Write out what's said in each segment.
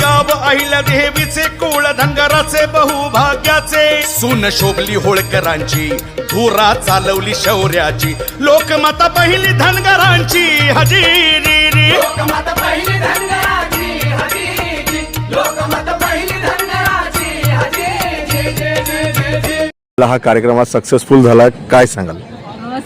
गाव अहिल्या देवीचे कुळ धनगराचे बहुभाग्याचे. सून शोभली होळकरांची धुरा चालवली शौर्याची. लोकमाता पहिली धनगरांची हजेरी हा कार्यक्रम आज सक्सेसफुल झाला काय सांगाल?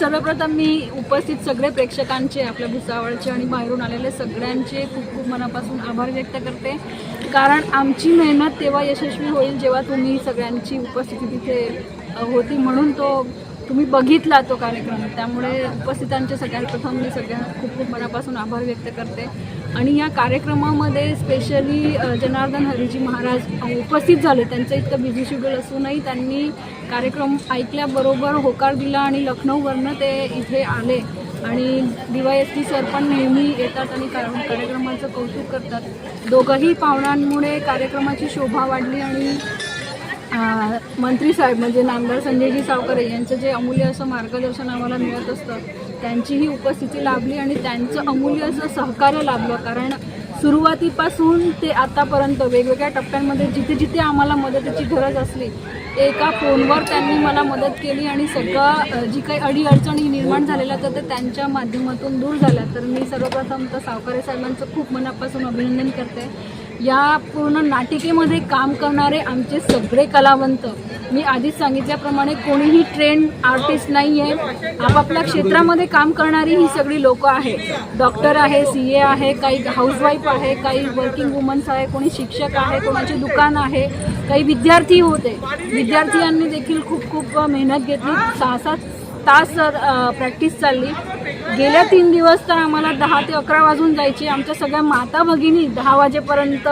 सर्वप्रथम मी उपस्थित सगळे प्रेक्षकांचे आपल्या भुसावळचे आणि बाहेरून आलेले सगळ्यांचे खूप खूप मनापासून आभार व्यक्त करते. कारण आमची मेहनत तेव्हा यशस्वी होईल जेव्हा तुम्ही सगळ्यांची उपस्थिती तिथे होती म्हणून तो तुम्ही बघितला तो कार्यक्रम. त्यामुळे उपस्थितांचे सगळ्यात प्रथम मी सगळ्या खूप खूप मनापासून आभार व्यक्त करते. आणि या कार्यक्रमामध्ये स्पेशली जनार्दन हरिजी महाराज उपस्थित झाले. त्यांचं इतकं बिझी शेड्यूल असूनही त्यांनी कार्यक्रम ऐकल्याबरोबर होकार दिला आणि लखनौवरनं ते इथे आले. आणि D Y S P sir पण नेहमी येतात आणि कार्यक्रमाचं कौतुक करतात. दोघंही पाहुण्यांमुळे कार्यक्रमाची शोभा वाढली आणि मंत्री साहेब म्हणजे नामदार संजयजी सावकारे यांचं जे अमूल्य असं मार्गदर्शन आम्हाला मिळत असतं त्यांचीही उपस्थिती लाभली आणि त्यांचं अमूल्य असं सहकार्य लाभलं. कारण सुरुवातीपासून ते आतापर्यंत वेगवेगळ्या टप्प्यांमध्ये जिथे जिथे आम्हाला मदतीची गरज असली एका फोनवर त्यांनी मला मदत केली आणि सगळं जी काही अडीअडचणी निर्माण झालेल्या तर ते त्यांच्या माध्यमातून दूर झाल्या. तर मी सर्वप्रथम तर सावकारे साहेबांचं खूप मनापासून अभिनंदन करते. या पूर्ण नाटिकेमध्ये काम करणारे आमचे सगळे कलावंत. मी आधीच सांगितल्याप्रमाणे कोणीही ट्रेंड आर्टिस्ट नाही आहे आपापल्या क्षेत्रामध्ये काम करणारी ही सगळी लोकं आहेत. डॉक्टर आहे सी ए आहे काही हाऊसवाईफ आहे काही वर्किंग वुमन्स आहे कोणी शिक्षक आहे कोणाचे दुकान आहे काही विद्यार्थी होते. विद्यार्थ्यांनी देखील खूप खूप मेहनत घेतली. सहा सात तास प्रॅक्टिस चालली. गेल्या तीन दिवस तर आम्हाला दहा ते अकरा वाजून जायची. आमच्या सगळ्या माता भगिनी दहा वाजेपर्यंत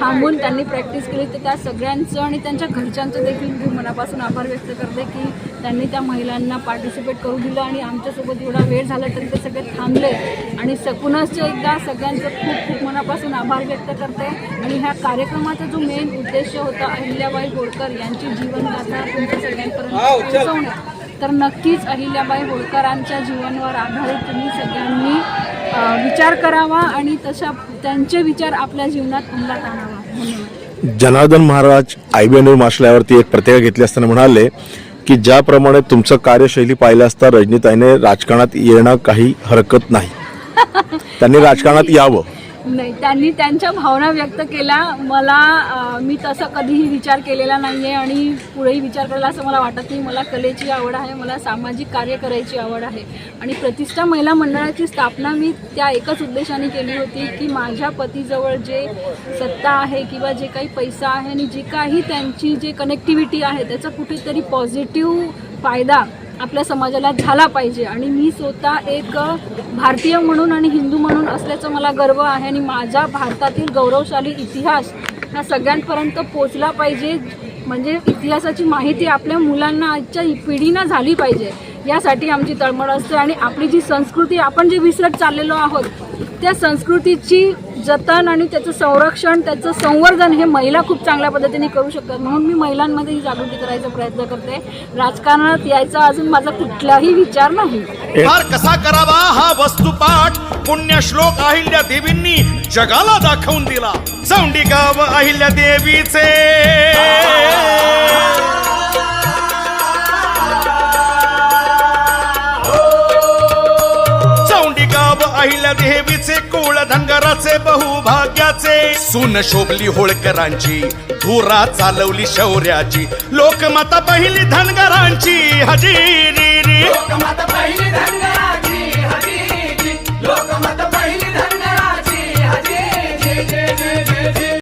थांबून त्यांनी प्रॅक्टिस केली. तर त्या सगळ्यांचं आणि त्यांच्या घरच्यांचं देखील मी मनापासून आभार व्यक्त करते की त्यांनी त्या महिलांना पार्टिसिपेट करू दिलं आणि आमच्यासोबत एवढा वेळ झाला तरी ते सगळे थांबले. आणि सकूनच एकदा सगळ्यांचं खूप खूप मनापासून आभार व्यक्त करते. आणि ह्या कार्यक्रमाचा जो मेन उद्देश होता अहिल्याबाई होळकर यांची जीवनगाथा तुमच्या सगळ्यांपर्यंत पोहोचवणे तर नक्कीच अहिल्याबाई होळकरांच्या जीवनावर आधारित तुम्ही सगळ्यांनी विचार करावा आणि तशा त्यांचे विचार आपल्या जीवनात अंमलात आणावा. धन्यवाद. Janardan Maharaj I B N मासल्यावरती एक प्रतिक्रिया घेतली असताना म्हणाले की ज्याप्रमाणे तुमचं कार्यशैली पाहिलं असता रजनीताईने राजकारणात येणं काही हरकत नाही. त्यांनी राजकारणात यावं. नाही त्यांनी त्यांच्या भावना व्यक्त केल्या. मला मी तसं कधीही विचार केलेला नाही आहे आणि पुढेही विचार करायला असं मला वाटत नाही. मला कलेची आवड आहे मला सामाजिक कार्य करायची आवड आहे. आणि प्रतिष्ठा महिला मंडळाची स्थापना मी त्या एकच उद्देशाने केली होती की माझ्या पतीजवळ जे सत्ता आहे किंवा जे काही पैसा आहे आणि जी काही त्यांची जे कनेक्टिव्हिटी आहे त्याचा कुठेतरी पॉझिटिव्ह फायदा आपल्या समाजाला झाला पाहिजे. आणि मी स्वतः एक भारतीय म्हणून आणि हिंदू म्हणून असल्याचं मला गर्व आहे आणि माझा भारतातील गौरवशाली इतिहास हा सगळ्यांपर्यंत पोचला पाहिजे. म्हणजे इतिहासाची माहिती आपल्या मुलांना आजच्या पिढीना झाली पाहिजे. यासाठी आमची तळमळ असते आणि आपली जी संस्कृती आपण जे विसरत चाललेलो आहोत त्या संस्कृतीची जतन आणि त्याचं संरक्षण त्याचं संवर्धन हे महिला खूप चांगल्या पद्धतीने करू शकतात. म्हणून मी महिलांमध्ये ही जागृती करायचा प्रयत्न करते. राजकारणात यायचा अजून माझा कुठलाही विचार नाही. कसा करावा हा वस्तुपाठ? पुण्य श्लोक अहिल्या देवींनी जगाला दाखवून दिला. चौंडी गाव अहिल्या देवीचे. भाग्याचे बहुभाग्याचे. सून शोभली होळकरांची धुरा चालवली शौर्याची. लोकमाता पहिली धनगरांची. हजेरी